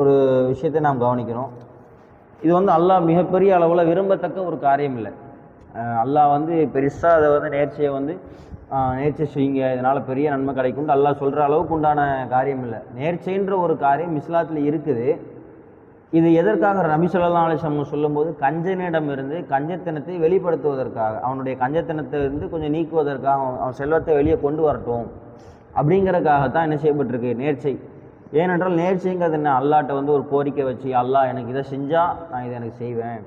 ஒரு விஷயத்தை நாம் கவனிக்கிறோம். இது வந்து அல்லாஹ் மிகப்பெரிய அளவில் விரும்பத்தக்க ஒரு காரியம் இல்லை அல்லாஹ் வந்து பெருசாக அதை வந்து நேர்ச்சியை வந்து நேர்ச்சி செய்யுங்க. இதனால் பெரிய நன்மை கிடைக்கும்னு அல்லாஹ் சொல்கிற அளவுக்கு உண்டான காரியம் இல்லை நேர்ச்சைன்ற ஒரு காரியம் இஸ்லாத்தில் இருக்குது. இது எதற்காக? நபி சொல்லலாம் அலைஹி சொல்லும்போது கஞ்சனிடமிருந்து கஞ்சத்தனத்தை வெளிப்படுத்துவதற்காக அவனுடைய கஞ்சத்தனத்தை இருந்து கொஞ்சம் நீக்குவதற்காக அவன் அவன் செல்வத்தை வெளியே கொண்டு வரட்டும் அப்படிங்கிறதுக்காகத்தான் என்ன செய்யப்பட்டிருக்கு? நேர்ச்சை. ஏனென்றால் நேர்ச்சிங்கிறது என்ன? அல்லாட்ட வந்து ஒரு கோரிக்கை வச்சு அல்லாஹ் எனக்கு இதை செஞ்சால் நான் இதை எனக்கு செய்வேன்.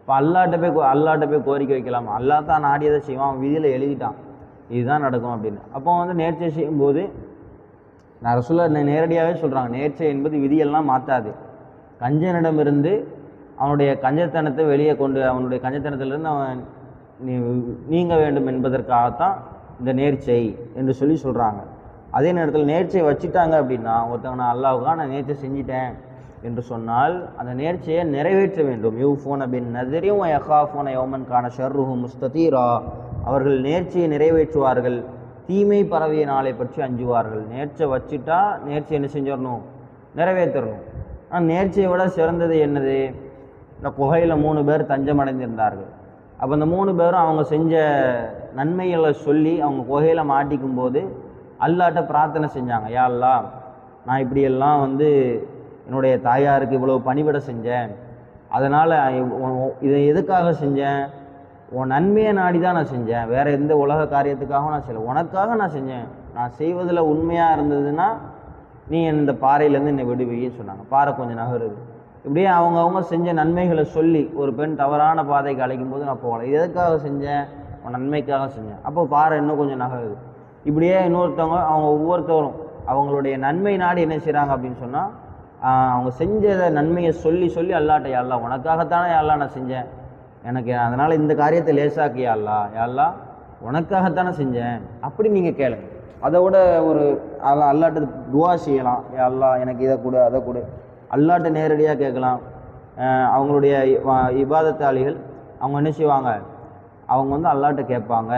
இப்போ அல்லாட்ட போய் கோ- அல்லாட்ட போய் கோரிக்கை வைக்கலாம்? அல்லாஹ் தான் நாடியதை செய்வான்? அவன் விதியில் எழுதிட்டான். இதுதான் நடக்கும் அப்படின்னு. அப்போ வந்து நேர்ச்சை செய்யும்போது நான் ரசூலா நேரடியாகவே சொல்கிறாங்க நேர்ச்சை என்பது விதியெல்லாம் மாற்றாது கஞ்சனிடமிருந்து அவனுடைய கஞ்சத்தனத்தை வெளியே கொண்டு அவனுடைய கஞ்சத்தனத்திலிருந்து அவன் நீங்க வேண்டும் என்பதற்காகத்தான் இந்த நேர்ச்சை என்று சொல்லி சொல்கிறாங்க அதே நேரத்தில் நேர்ச்சியை வச்சுட்டாங்க அப்படின்னா ஒருத்தவங்க நான் அல்லாவுக்காக நான் நேர்ச்சை செஞ்சிட்டேன் என்று சொன்னால் அந்த நேர்ச்சியை நிறைவேற்ற வேண்டும். யூ ஃபோன் பின் நதிரியும் யஹா ஃபோன யோமன் கான ஷர்ருஹு முஸ்ததீரா. அவர்கள் நேர்ச்சியை நிறைவேற்றுவார்கள். தீமை பரவிய நாளை பற்றி அஞ்சுவார்கள். நேர்ச்சை வச்சுட்டா நேர்ச்சி என்ன செஞ்சிடணும்? நிறைவேற்றணும் ஆனால் நேர்ச்சியை விட சிறந்தது என்னது? இந்த குகையில் மூணு பேர் தஞ்சம் அடைந்திருந்தார்கள். அப்போ இந்த மூணு பேரும் அவங்க செஞ்ச நன்மைகளை சொல்லி அவங்க குகையில் மாட்டிக்கும் போது அல்லாட்ட பிரார்த்தனை செஞ்சாங்க யா அல்லா நான் இப்படியெல்லாம் வந்து என்னுடைய தாயாருக்கு இவ்வளோ பணிவிட செஞ்சேன். அதனால் இதை எதுக்காக செஞ்சேன்? உன் நன்மையை நாடி தான் நான் செஞ்சேன். வேறு எந்த உலக காரியத்துக்காகவும் நான் செய்யலை. உனக்காக நான் செஞ்சேன். நான் செய்வதில் உண்மையாக இருந்ததுன்னா நீ இந்த பாறையிலேருந்து என்னை விடுவீன்னு சொன்னாங்க. பாறை கொஞ்சம் நகருது. இப்படியே அவங்கவுங்க செஞ்ச நன்மைகளை சொல்லி ஒரு பெண் தவறான பாதைக்கு அழைக்கும் போது நான் போகலை. எதுக்காக செஞ்சேன்? உன் நன்மைக்காக செஞ்சேன். அப்போ பாறை இன்னும் கொஞ்சம் நகருது. இப்படியே இன்னொருத்தவங்க அவங்க ஒவ்வொருத்தவரும் அவங்களுடைய நன்மை நாடி என்ன செய்கிறாங்க அப்படின்னு சொன்னால் அவங்க செஞ்ச நன்மையை சொல்லி சொல்லி அல்லாட்ட யாழ்லா உனக்காகத்தானே யாழ்லா நான் செஞ்சேன். எனக்கு அதனால் இந்த காரியத்தை லேசாக்கு யாழ்லா யாழ்லா உனக்காகத்தானே செஞ்சேன். அப்படி நீங்கள் கேளுங்க. அதை விட ஒரு அல்லா அல்லாட்ட துவா செய்யலாம். யா எனக்கு இதை கொடு அதை கொடு. அல்லாட்ட நேரடியாக கேட்கலாம். அவங்களுடைய இபாதத்தாளிகள் அவங்க என்ன செய்வாங்க? அவங்க வந்து அல்லாட்ட கேட்பாங்க.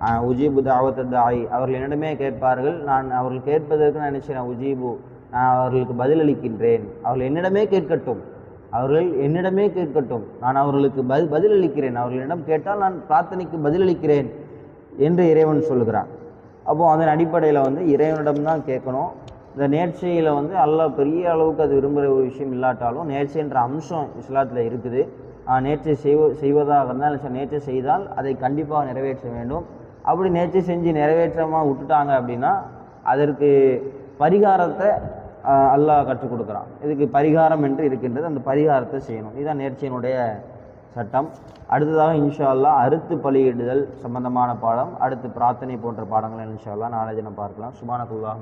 உஜீபு தாவத் தாய். அவர்கள் என்னிடமே கேட்பார்கள் நான் அவர்கள் கேட்பதற்கு நான் நினைச்சேன் உஜீபு நான் அவர்களுக்கு பதிலளிக்கின்றேன். அவர்கள் என்னிடமே கேட்கட்டும். அவர்கள் என்னிடமே கேட்கட்டும். நான் அவர்களுக்கு பதில் பதிலளிக்கிறேன். அவர்களிடம் கேட்டால் நான் பிரார்த்தனைக்கு பதிலளிக்கிறேன் என்று இறைவன் சொல்கிறான் அப்போ அதன் அடிப்படையில் வந்து இறைவனிடம் தான் கேட்கணும். இந்த நேர்ச்சையில் வந்து அல்லாஹ் பெரிய அளவுக்கு அது விரும்புகிற ஒரு விஷயம் இல்லாட்டாலும் நேர்ச்சைன்ற அம்சம் இஸ்லாத்தில் இருக்குது. ஆஹ் நேர்ச்சை செய்வ செய்வதாக இருந்தால் நேற்றை நேர்ச்சை செய்தால் அதை கண்டிப்பாக நிறைவேற்ற வேண்டும். அப்படி நேர்ச்சி செஞ்சு நிறைவேற்றமாக விட்டுட்டாங்க அப்படின்னா அதற்கு பரிகாரத்தை அல்லாஹ் கற்றுக் கொடுக்குறான். இதுக்கு பரிகாரம் என்று இருக்கின்றது. அந்த பரிகாரத்தை செய்யணும். இதுதான் நேர்ச்சியினுடைய சட்டம். அடுத்ததாக இன்ஷா அல்லாஹ் அறுத்து பலியிடுதல் சம்பந்தமான பாடம் அடுத்து பிரார்த்தனை போன்ற பாடங்களை இன்ஷா அல்லாஹ் நாளை தினம் பார்க்கலாம். சுபானகுல்லாஹ்